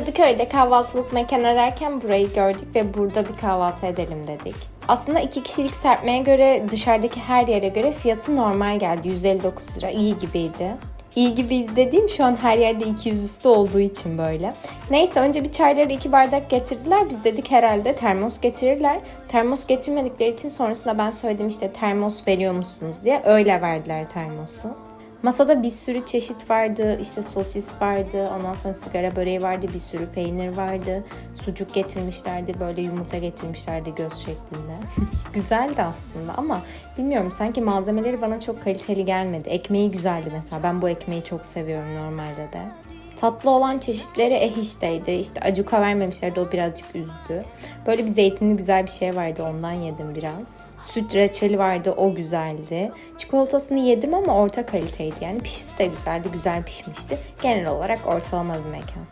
Kadıköy'de kahvaltılık mekan ararken burayı gördük ve burada bir kahvaltı edelim dedik. Aslında iki kişilik serpmeye göre dışarıdaki her yere göre fiyatı normal geldi. 159 lira iyi gibiydi. İyi gibi dediğim şu an her yerde 200 üstü olduğu için böyle. Neyse önce bir çayları iki bardak getirdiler. Biz dedik herhalde termos getirirler. Termos getirmedikleri için sonrasında ben söyledim işte termos veriyor musunuz diye. Öyle verdiler termosu. Masada bir sürü çeşit vardı. İşte sosis vardı. Ondan sonra sigara böreği vardı. Bir sürü peynir vardı. Sucuk getirmişlerdi. Böyle yumurta getirmişlerdi göz şeklinde. Güzeldi aslında ama bilmiyorum sanki malzemeleri bana çok kaliteli gelmedi. Ekmeği güzeldi mesela. Ben bu ekmeği çok seviyorum normalde de. Tatlı olan çeşitleri ehişteydi. İşte acuka vermemişlerdi o birazcık üzdü. Böyle bir zeytinli güzel bir şey vardı ondan yedim biraz. Süt reçeli vardı o güzeldi. Çikolatasını yedim ama orta kaliteydi yani. Pişisi de güzeldi, güzel pişmişti. Genel olarak ortalama bir mekan.